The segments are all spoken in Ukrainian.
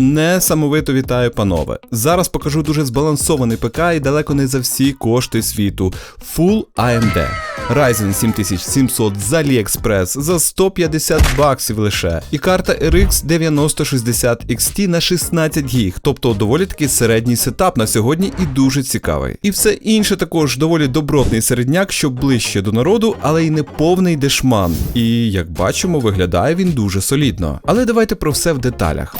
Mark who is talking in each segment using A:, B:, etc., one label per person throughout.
A: Несамовито вітаю, панове. Зараз покажу дуже збалансований ПК і далеко не за всі кошти світу. Full AMD. Ryzen 7700 з AliExpress за 150 баксів лише. І карта RX 9060 XT на 16 ГБ, тобто доволі таки середній сетап на сьогодні і дуже цікавий. І все інше також доволі добротний середняк, що ближче до народу, але й не повний дешман. І як бачимо, виглядає він дуже солідно. Але давайте про все в деталях.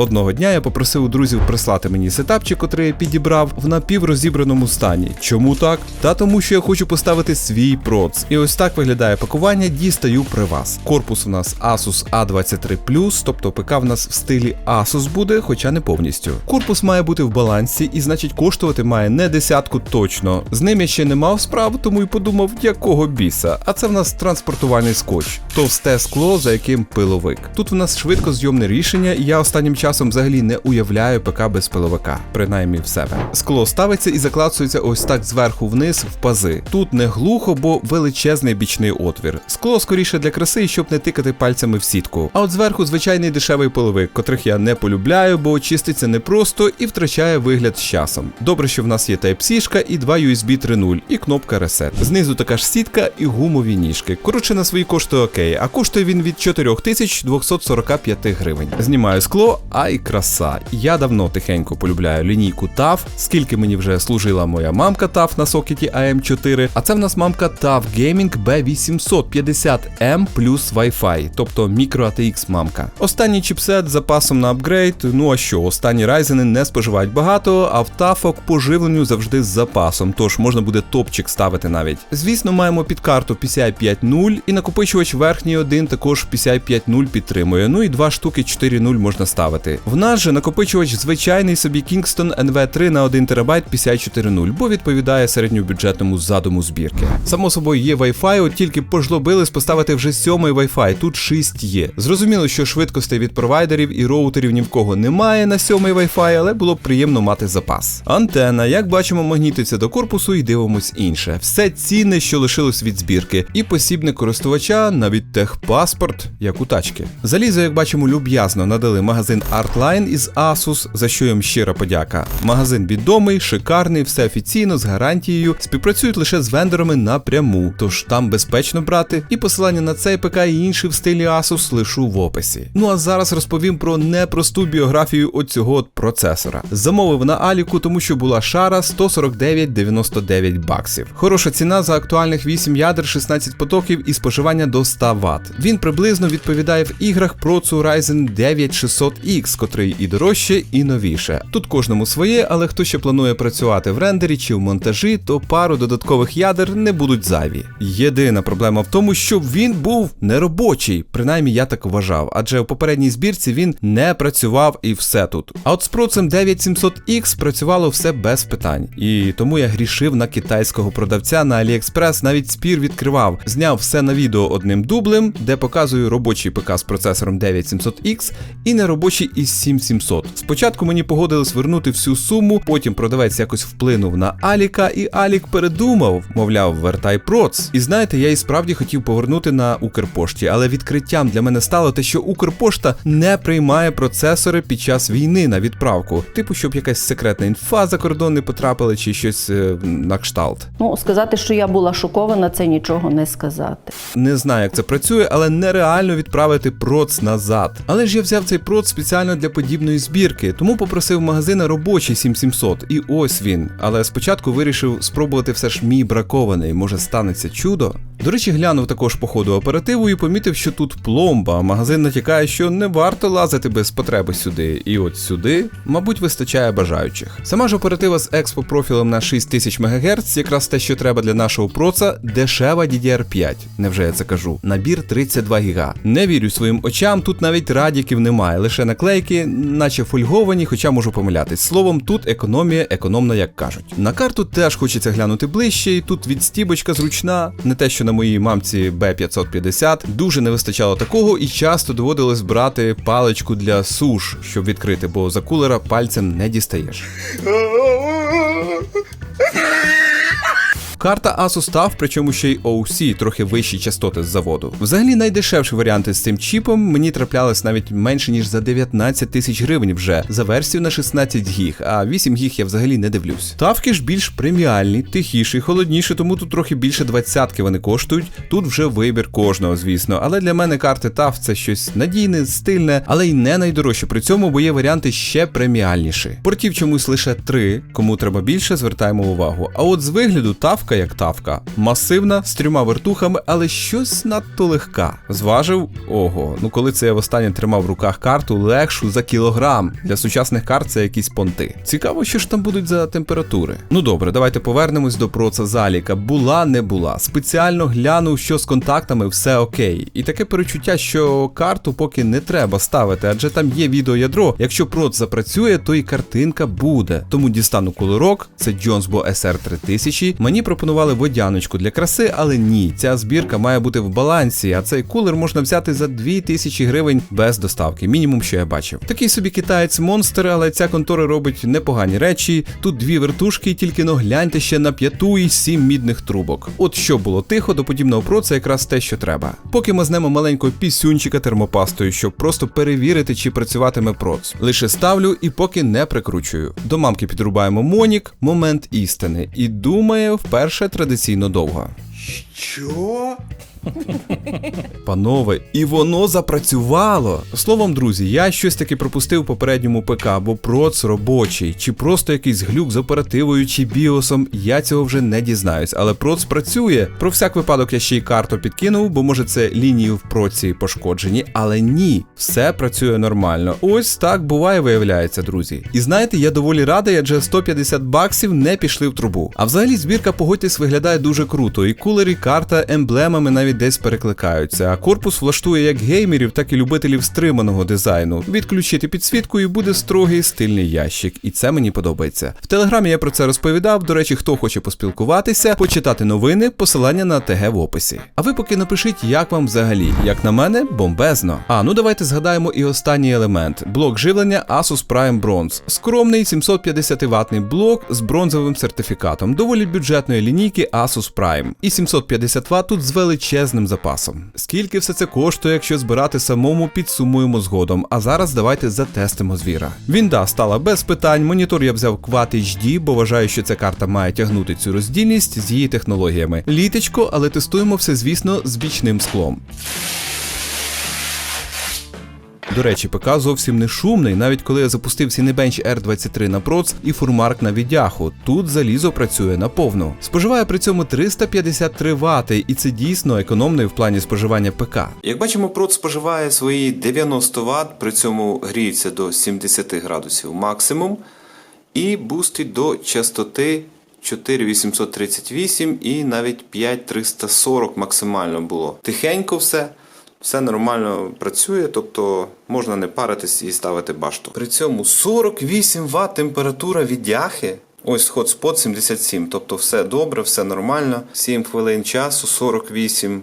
A: Одного дня я попросив у друзів прислати мені сетапчик, котрий я підібрав в напіврозібраному стані. Чому так? Та тому, що я хочу поставити свій проц. І ось так виглядає пакування, дістаю при вас. Корпус у нас Asus A23, тобто ПК в нас в стилі Asus буде, хоча не повністю. Корпус має бути в балансі і, значить, коштувати має не десятку точно. З ним я ще не мав справ, тому й подумав, якого біса. А це в нас транспортувальний скотч, товсте скло, за яким пиловик. Тут у нас швидкозйомне рішення, і я останнім часом взагалі не уявляю ПК без пиловика, принаймні в себе. Скло ставиться і заклацується ось так зверху вниз в пази. Тут не глухо, бо величезний бічний отвір. Скло скоріше для краси, щоб не тикати пальцями в сітку. А от зверху звичайний дешевий пиловик, котрих я не полюбляю, бо чиститься непросто і втрачає вигляд з часом. Добре, що в нас є Type-C і два USB 3.0 і кнопка Reset. Знизу така ж сітка і гумові ніжки. Коротше, на свої кошти окей, а коштує він від 4245 гривень. Знімаю скло, ай краса. Я давно тихенько полюбляю лінійку TAF, скільки мені вже служила моя мамка TAF на сокеті AM4, а це в нас мамка TAF Gaming B850M плюс Wi-Fi, тобто мікро ATX мамка. Останній чіпсет з запасом на апгрейд, ну а що, останні райзени не споживають багато, а в TAF по живленню завжди з запасом, тож можна буде топчик ставити навіть. Звісно, маємо під карту PCI 5.0 і накопичувач верхній один також PCI 5.0 підтримує, ну і два штуки 4.0 можна ставити. В нас же накопичувач звичайний собі Kingston NV3 на 1 ТБ PCI 4.0, бо відповідає середньобюджетному задуму збірки. Само собою є Wi-Fi, от тільки пожлобились поставити вже сьомий Wi-Fi, тут 6 є. Зрозуміло, що швидкостей від провайдерів і роутерів ні в кого немає на сьомий Wi-Fi, але було б приємно мати запас. Антенна, як бачимо, магнітиться до корпусу і дивимось інше. Все цінне, що лишилось від збірки, і посібник користувача, навіть техпаспорт, як у тачки. Залізо, як бачимо, люб'язно надали магазин Artline із Asus, за що їм щира подяка. Магазин відомий, шикарний, все офіційно з гарантією. Співпрацюють лише з вендорами напряму, тож там безпечно брати. І посилання на цей ПК і інші в стилі Asus лишу в описі. Ну а зараз розповім про непросту біографію оцього от процесора. Замовив на Аліку, тому що була шара 149,99 баксів. Хороша ціна за актуальних 8 ядер, 16 потоків і споживання до 100 Вт. Він приблизно відповідає в іграх про Ryzen 9600X, котрий і дорожче, і новіше. Тут кожному своє, але хто ще планує працювати в рендері чи в монтажі, то пару додаткових ядер не будуть зайві. Єдина проблема в тому, щоб він був неробочий, принаймні я так вважав, адже в попередній збірці він не працював і все тут. А от з процем 9700X працювало все без питань. І тому я грішив на китайського продавця на AliExpress, навіть спір відкривав, зняв все на відео одним дублем, де показую робочий ПК з процесором 9700X і неробочий із 7700. Спочатку мені погодились вернути всю суму, потім продавець якось вплинув на Аліка, і Алік передумав, мовляв, вертай проц. І знаєте, я і справді хотів повернути на Укрпошті, але відкриттям для мене стало те, що Укрпошта не приймає процесори під час війни на відправку. Типу, щоб якась секретна інфа за кордон не потрапила, чи щось е, на кшталт.
B: Ну, сказати, що я була шокована, це нічого не сказати.
A: Не знаю, як це працює, але нереально відправити проц назад. Але ж я взяв цей проц спеціально для подібної збірки, тому попросив магазина робочий 7700, і ось він. Але спочатку вирішив спробувати все ж мій бракований, може станеться чудо. До речі, глянув також по ходу оперативу і помітив, що тут пломба. Магазин натякає, що не варто лазити без потреби сюди. І от сюди, мабуть, вистачає бажаючих. Сама ж оператива з експо профілем на 6000 МГц, якраз те, що треба для нашого проца, дешева DDR5. Невже я це кажу? Набір 32 ГБ. Не вірю своїм очам, тут навіть радіків немає, лише наклейки, наче фольговані, хоча можу помилятись. Словом, тут економія, економна, як кажуть. На карту теж хочеться глянути ближче, і тут відстібочка зручна, не те, що на моїй мамці Б550 Дуже не вистачало такого, і часто доводилось брати паличку для суш, щоб відкрити, бо за кулера пальцем не дістаєш. Карта Asus TUF, причому ще й OC, трохи вищі частоти з заводу. Взагалі найдешевші варіанти з цим чіпом мені траплялись навіть менше ніж за 19 тисяч гривень вже за версію на 16 гіг, а 8 гіг я взагалі не дивлюсь. Тавки ж більш преміальні, тихіші, холодніші, тому тут трохи більше двадцятки вони коштують. Тут вже вибір кожного, звісно. Але для мене карти TUF це щось надійне, стильне, але й не найдорожче при цьому, бо є варіанти ще преміальніші. Портів чомусь лише три, кому треба більше, звертаємо увагу. А от з вигляду тавка як тавка, масивна, з трьома вертухами, але щось надто легка. Зважив ого. Ну коли це я востаннє тримав в руках карту, легшу за кілограм. Для сучасних карт це якісь понти. Цікаво, що ж там будуть за температури. Ну добре, давайте повернемось до проца заліка. Була не була. Спеціально глянув, що з контактами все окей. І таке перечуття, що карту поки не треба ставити, адже там є відеоядро. Якщо проц запрацює, то і картинка буде. Тому дістану кулерок, це Jonesbo SR 3000. Мені пропонували водяночку для краси, але ні, ця збірка має бути в балансі, а цей кулер можна взяти за 2000 гривень без доставки. Мінімум, що я бачив. Такий собі китаєць монстр, але ця контора робить непогані речі. Тут дві вертушки, тільки но гляньте ще на п'яту і сім мідних трубок. От що було тихо, до подібного про це якраз те, що треба. Поки мазнемо маленького пісюнчика термопастою, щоб просто перевірити, чи працюватиме проц. Лише ставлю і поки не прикручую. До мамки підрубаємо монік, момент істини. І думає вперше традиційно довга.
C: Що?
A: Панове, і воно запрацювало. Словом, друзі, я щось таки пропустив в попередньому ПК, бо проц робочий, чи просто якийсь глюк з оперативою чи біосом, я цього вже не дізнаюсь. Але проц працює. Про всяк випадок я ще й карту підкинув, бо може це лінії в проці пошкоджені, але ні, все працює нормально. Ось так буває, виявляється, друзі. І знаєте, я доволі радий, адже 150 баксів не пішли в трубу. А взагалі збірка, погодьтесь, виглядає дуже круто. І кулер, і карта емблемами навіть десь перекликаються. А корпус влаштує як геймерів, так і любителів стриманого дизайну. Відключити підсвітку і буде строгий стильний ящик. І це мені подобається. В телеграмі я про це розповідав. До речі, хто хоче поспілкуватися, почитати новини, посилання на ТГ в описі. А ви поки напишіть, як вам взагалі. Як на мене, бомбезно. А ну давайте згадаємо і останній елемент: блок живлення Asus Prime Bronze. Скромний 750 ватний блок з бронзовим сертифікатом, доволі бюджетної лінійки Asus Prime. І 750 Вт тут з величезним запасом. Скільки все це коштує, якщо збирати самому, підсумуємо згодом. А зараз давайте затестимо звіра. Вінда стала без питань. Монітор я взяв Quad HD, бо вважаю, що ця карта має тягнути цю роздільність з її технологіями. Літечко, але тестуємо все, звісно, з бічним склом. До речі, ПК зовсім не шумний, навіть коли я запустив Cinebench R23 на проц і фурмарк на віддяху. Тут залізо працює наповну. Споживає при цьому 353 Вт, і це дійсно економний в плані споживання ПК.
C: Як бачимо, прот споживає свої 90 Вт, при цьому гріється до 70 градусів максимум і бустить до частоти 4838 і навіть 5340 максимально було. Тихенько все. Все нормально працює, тобто можна не паритись і ставити башту. При цьому 48 Вт температура віддяхи. Ось хотспот 77, тобто все добре, все нормально. 7 хвилин часу, 48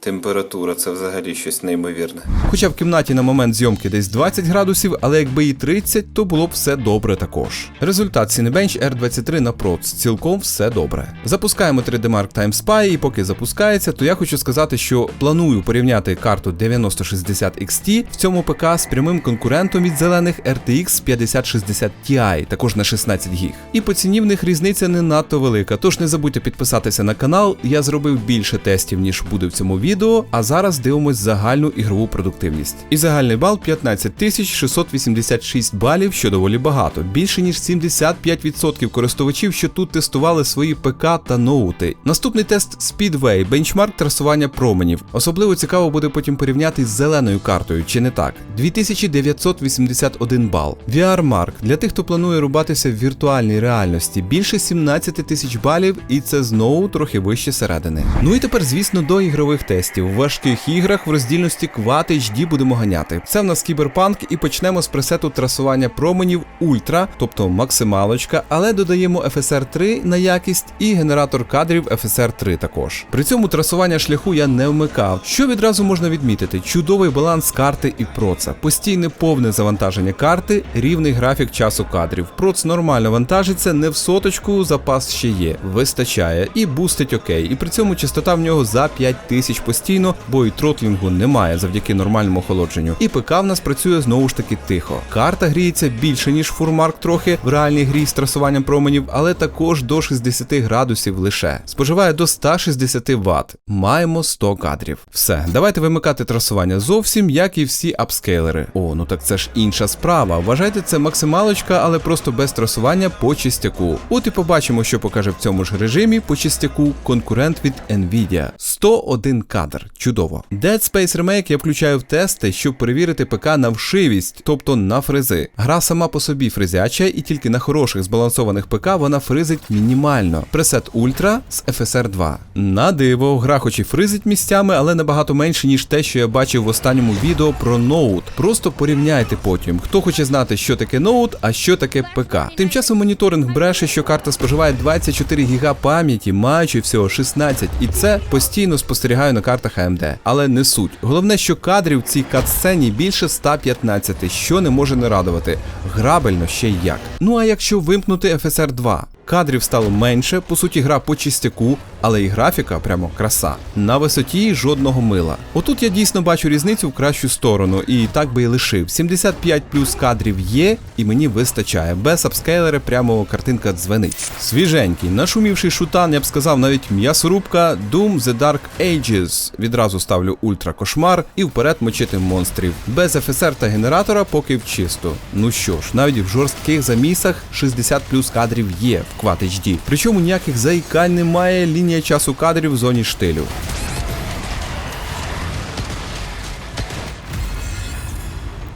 C: температура, це взагалі щось неймовірне.
A: Хоча в кімнаті на момент зйомки десь 20 градусів, але якби і 30, то було б все добре також. Результат Cinebench R23 на проц, цілком все добре. Запускаємо 3D Mark Time Spy, і поки запускається, то я хочу сказати, що планую порівняти карту 9060 XT в цьому ПК з прямим конкурентом від зелених RTX 5060 Ti, також на 16 гіг. І по ціні в них різниця не надто велика, тож не забудьте підписатися на канал. Я зробив більше тестів, ніж буде в цьому відео, а зараз дивимось загальну ігрову продуктивність. І загальний бал 15686 балів, що доволі багато. Більше ніж 75% користувачів, що тут тестували свої ПК та ноути. Наступний тест Speedway, бенчмарк трасування променів. Особливо цікаво буде потім порівняти з зеленою картою, чи не так? 2981 бал. VR Mark для тих, хто планує рубатися в віртуальній реальності, більше 17 тисяч балів, і це знову трохи вище середини. Ну і тепер, звісно, до ігрових тестів. Тестів. В важких іграх в роздільності Quad HD будемо ганяти. Це в нас кіберпанк і почнемо з пресету трасування променів Ультра, тобто максималочка, але додаємо FSR 3 на якість і генератор кадрів FSR 3 також. При цьому трасування шляху я не вмикав. Що відразу можна відмітити? Чудовий баланс карти і проца, постійне повне завантаження карти, рівний графік часу кадрів. Проц нормально вантажиться, не в соточку, запас ще є, вистачає і бустить окей. І при цьому частота в нього за 5000 постійно, бо і тротлінгу немає завдяки нормальному охолодженню. І ПК в нас працює знову ж таки тихо. Карта гріється більше ніж фурмарк трохи в реальній грі з трасуванням променів, але також до 60 градусів лише. Споживає до 160 Вт. Маємо 100 кадрів. Все, давайте вимикати трасування зовсім, як і всі апскейлери. О, ну так це ж інша справа. Вважайте, це максималочка, але просто без трасування по чистяку. От і побачимо, що покаже в цьому ж режимі по чистяку конкурент від Nvidia. 101 кадр. Чудово. Dead Space Remake я включаю в тести, щоб перевірити ПК на вшивість, тобто на фризи. Гра сама по собі фризяча, і тільки на хороших збалансованих ПК вона фризить мінімально. Пресет Ultra з FSR 2. На диво, гра хоч і фризить місцями, але набагато менше, ніж те, що я бачив в останньому відео про ноут. Просто порівняйте потім, хто хоче знати, що таке ноут, а що таке ПК. Тим часом моніторинг бреше, що карта споживає 24 ГБ пам'яті, маючи всього 16, і це постійно спостерігаю на картах AMD. Але не суть. Головне, що кадрів в цій катсцені більше 115, що не може не радувати. Грабельно ще й як. Ну а якщо вимкнути FSR 2? Кадрів стало менше, по суті, гра по чистяку, але і графіка прямо краса. На висоті жодного мила. Отут я дійсно бачу різницю в кращу сторону, і так би і лишив. 75 плюс кадрів є, і мені вистачає. Без апскейлера прямо картинка дзвенить. Свіженький, нашумівший шутан, я б сказав, навіть м'ясорубка Doom The Dark Ages. Відразу ставлю ультра кошмар і вперед мочити монстрів. Без FSR та генератора поки в чисту. Ну що ж, навіть в жорстких замісах 60 плюс кадрів є Quad HD. Причому ніяких заїкань немає, лінія часу кадрів в зоні штилю.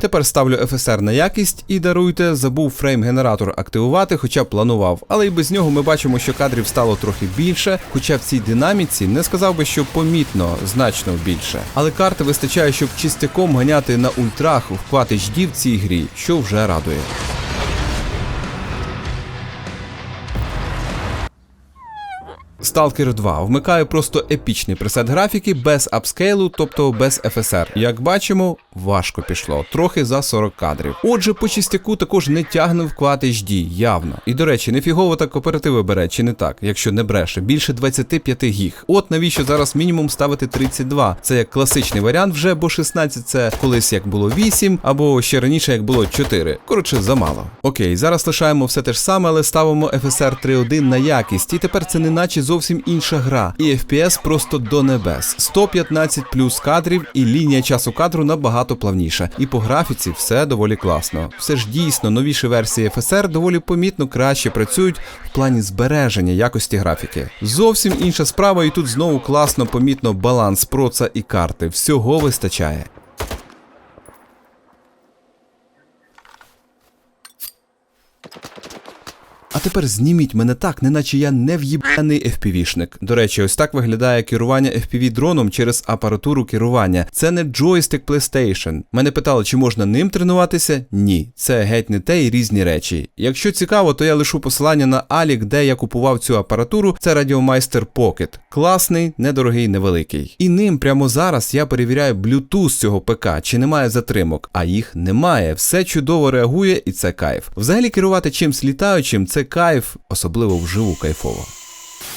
A: Тепер ставлю FSR на якість і даруйте, забув фрейм-генератор активувати, хоча планував. Але і без нього ми бачимо, що кадрів стало трохи більше, хоча в цій динаміці не сказав би, що помітно, значно більше. Але карти вистачає, щоб чистяком ганяти на ультрах в Quad HD в цій грі, що вже радує. Stalker 2 вмикаю просто епічний пресет графіки без апскейлу, тобто без FSR. Як бачимо, важко пішло, трохи за 40 кадрів. Отже, по чистяку також не тягне в Quad HD, явно. І до речі, нефігово так кооперативи бере, чи не так, якщо не бреше, більше 25 гіг. От навіщо зараз мінімум ставити 32. Це як класичний варіант вже, бо 16 це колись як було 8, або ще раніше як було 4. Коротше, замало. Окей, зараз лишаємо все те ж саме, але ставимо FSR 3.1 на якість. І тепер це не наче зовсім інша гра. І FPS просто до небес. 115 плюс кадрів, і лінія часу кадру набагато плавніша. І по графіці все доволі класно. Все ж дійсно новіші версії FSR доволі помітно краще працюють в плані збереження якості графіки. Зовсім інша справа, і тут знову класно помітно баланс проца і карти. Всього вистачає. А тепер зніміть мене так, неначе я не в'їбаний FPV-шник. До речі, ось так виглядає керування FPV-дроном через апаратуру керування. Це не джойстик PlayStation. Мене питали, чи можна ним тренуватися? Ні, це геть не те і різні речі. Якщо цікаво, то я лишу посилання на Алік, де я купував цю апаратуру. Це Radiomaster Pocket. Класний, недорогий, невеликий. І ним прямо зараз я перевіряю Bluetooth цього ПК, чи немає затримок, а їх немає. Все чудово реагує, і це кайф. Взагалі керувати чимсь літаючим це кайф, особливо вживу кайфово.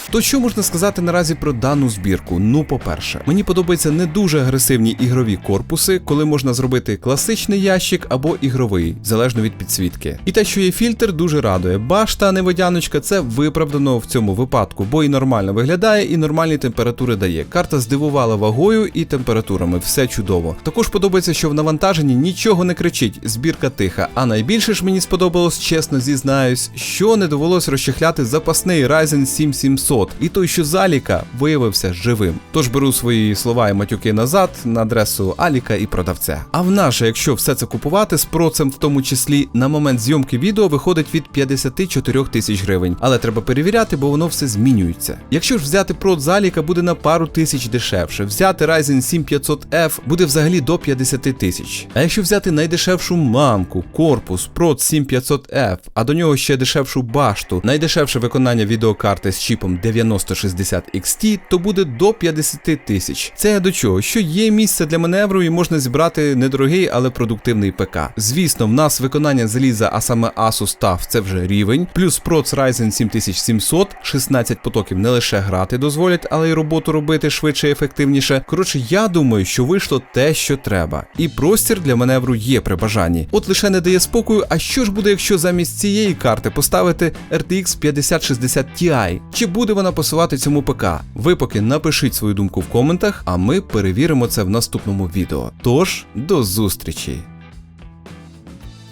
A: То що можна сказати наразі про дану збірку? Ну, по-перше, мені подобаються не дуже агресивні ігрові корпуси, коли можна зробити класичний ящик або ігровий, залежно від підсвітки. І те, що є фільтр, дуже радує. Башта, а не водяночка, це виправдано в цьому випадку, бо і нормально виглядає, і нормальні температури дає. Карта здивувала вагою і температурами, все чудово. Також подобається, що в навантаженні нічого не кричить, збірка тиха. А найбільше ж мені сподобалось, чесно зізнаюсь, що не довелось розчехляти запасний Ryzen 7700 7700, і той, що з Аліка, виявився живим. Тож беру свої слова і матюки назад на адресу Аліка і продавця. А в наше, якщо все це купувати з процем, в тому числі на момент зйомки відео виходить від 54 тисяч гривень. Але треба перевіряти, бо воно все змінюється. Якщо ж взяти прот з Аліка, буде на пару тисяч дешевше. Взяти Ryzen 7500F буде взагалі до 50 тисяч. А якщо взяти найдешевшу мамку, корпус, прот 7500F, а до нього ще дешевшу башту, найдешевше виконання відеокарти з чіпом 9060 XT, то буде до 50 тисяч. Це я до чого? Що є місце для маневру і можна зібрати недорогий, але продуктивний ПК. Звісно, в нас виконання заліза, а саме Asus TUF це вже рівень, плюс проц Ryzen 7700, 16 потоків не лише грати дозволять, але й роботу робити швидше і ефективніше. Коротше, я думаю, що вийшло те, що треба. І простір для маневру є при бажанні. От лише не дає спокою, а що ж буде, якщо замість цієї карти поставити RTX 5060 Ti? Чи буде вона посилати цьому ПК? Ви поки напишіть свою думку в коментах, а ми перевіримо це в наступному відео. Тож, до зустрічі!